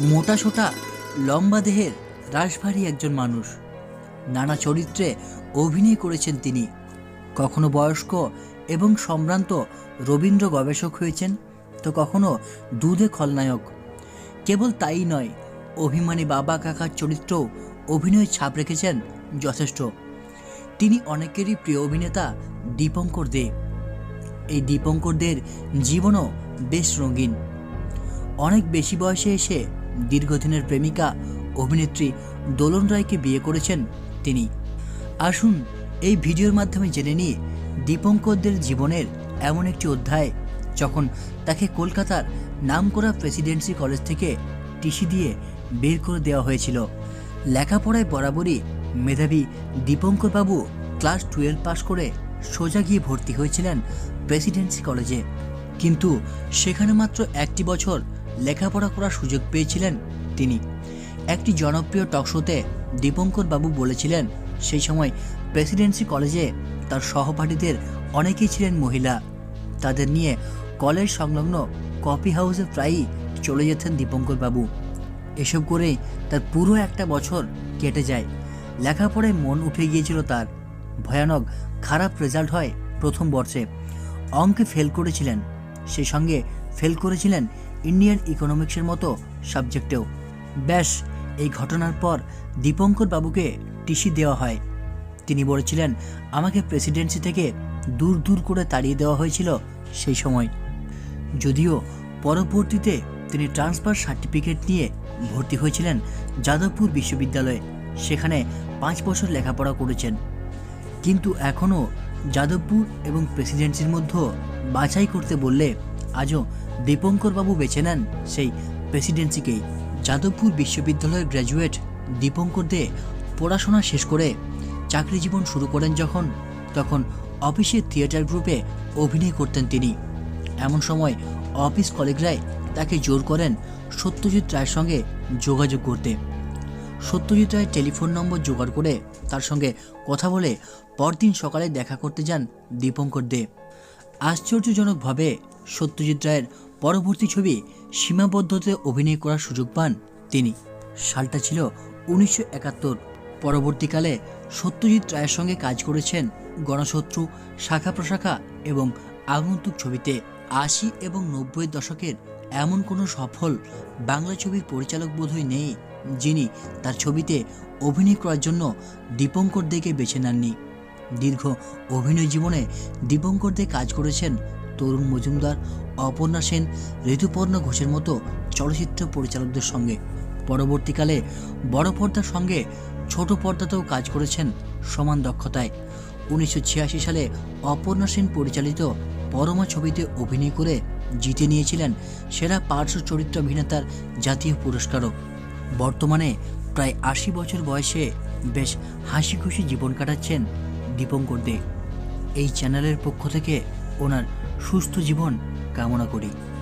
মোটা সোটা লম্বা দেহের রাশভারী একজন মানুষ। নানা চরিত্রে অভিনয় করেছেন তিনি। কখনো বয়স্ক এবং সম্ভ্রান্ত রবীন্দ্র গবেষক হয়েছেন, তো কখনো দুধে খলনায়ক। কেবল তাই নয়, অভিমানী বাবা কাকার চরিত্রেও অভিনয় ছাপ রেখেছেন যথেষ্ট। তিনি অনেকেরই প্রিয় অভিনেতা দীপঙ্কর দে। এই দীপঙ্কর দের জীবনও বেশ রঙিন। অনেক বেশি বয়সে এসে দীর্ঘদিনের প্রেমিকা অভিনেত্রী দোলন রায়কে বিয়ে করেছেন তিনি। আসুন এই ভিডিওর মাধ্যমে জেনে নিয়ে দীপঙ্করদের জীবনের এমন একটি অধ্যায় যখন তাকে কলকাতার নামকরা প্রেসিডেন্সি কলেজ থেকে টিসি দিয়ে বের করে দেওয়া হয়েছিল। লেখাপড়ায় বরাবরই মেধাবী দীপঙ্কর বাবু ক্লাস টুয়েলভ পাশ করে সোজা গিয়ে ভর্তি হয়েছিলেন প্রেসিডেন্সি কলেজে। কিন্তু সেখানে মাত্র একটি বছর লেখাপড়া করার সুযোগ পেয়েছিলেন তিনি। একটি জনপ্রিয় টকশোতে দীপঙ্কর বাবু বলেছিলেন, সেই সময় প্রেসিডেন্সি কলেজে তার সহপাঠীদের অনেকেই ছিলেন মহিলা। তাদের নিয়ে কলেজ সংলগ্ন কফি হাউসে প্রায়ই চলে যেতেন দীপঙ্কর বাবু। এসব করেই তার পুরো একটা বছর কেটে যায়। লেখাপড়ায় মন উঠে গিয়েছিল তার। ভয়ানক খারাপ রেজাল্ট হয় প্রথম বর্ষে। অঙ্কে ফেল করেছিলেন। সেই সঙ্গে ফেল করেছিলেন ইন্ডিয়ান ইকোনমিক্সের মতো সাবজেক্টেও। ব্যাস, এই ঘটনার পর দীপঙ্কর বাবুকে টিসি দেওয়া হয়। তিনি বলেছিলেন, আমাকে প্রেসিডেন্সি থেকে দূর দূর করে তাড়িয়ে দেওয়া হয়েছিল সেই সময়। যদিও পরবর্তীতে তিনি ট্রান্সফার সার্টিফিকেট নিয়ে ভর্তি হয়েছিলেন যাদবপুর বিশ্ববিদ্যালয়ে। সেখানে পাঁচ বছর লেখাপড়া করেছেন। কিন্তু এখনও যাদবপুর এবং প্রেসিডেন্সির মধ্যে বাছাই করতে বললে আজও দীপঙ্কর বাবু বেছে নেন সেই প্রেসিডেন্সিকেই যাদবপুর বিশ্ববিদ্যালয়ের গ্র্যাজুয়েট দীপঙ্কর দে পড়াশোনা শেষ করে চাকরি জীবন শুরু করেন যখন, তখন অফিসের থিয়েটার গ্রুপে অভিনয় করতেন তিনি। এমন সময় অফিস কলিগরাই তাকে জোর করেন সত্যজিৎ রায়ের সঙ্গে যোগাযোগ করতে। সত্যজিৎ রায়ের টেলিফোন নম্বর জোগাড় করে তার সঙ্গে কথা বলে পরদিন সকালে দেখা করতে যান দীপঙ্কর দে। আশ্চর্যজনকভাবে সত্যজিৎ রায়ের পরবর্তী ছবি সীমাবদ্ধতে অভিনয় করার সুযোগ পান তিনি। সালটা ছিল উনিশশো একাত্তর। পরবর্তীকালে সত্যজিৎ রায়ের সঙ্গে কাজ করেছেন গণশত্রু, শাখা প্রশাখা এবং আগন্তুক ছবিতে আশি এবং নব্বই দশকের এমন কোনো সফল বাংলা ছবির পরিচালক বোধহয় নেই যিনি তার ছবিতে অভিনয় করার জন্য দীপঙ্কর দেকে বেছে নেননি। দীর্ঘ অভিনয় জীবনে দীপঙ্কর দে কাজ করেছেন তরুণ মজুমদার, অপর্ণা সেন, ঋতুপর্ণ ঘোষের মতো চলচ্চিত্র পরিচালকদের সঙ্গে। পরবর্তীকালে বড় পর্দার সঙ্গে ছোট পর্দাতেও কাজ করেছেন সমান দক্ষতায়। উনিশশো ছিয়াশি সালে অপর্ণা সেন পরিচালিত পরমা ছবিতে অভিনয় করে জিতে নিয়েছিলেন সেরা পার্শ্ব চরিত্র অভিনেতার জাতীয় পুরস্কারও। বর্তমানে প্রায় আশি বছর বয়সে বেশ হাসি খুশি জীবন কাটাচ্ছেন দীপঙ্কর দে। এই চ্যানেলের পক্ষ থেকে ওনার সুস্থ জীবন কামনা করি।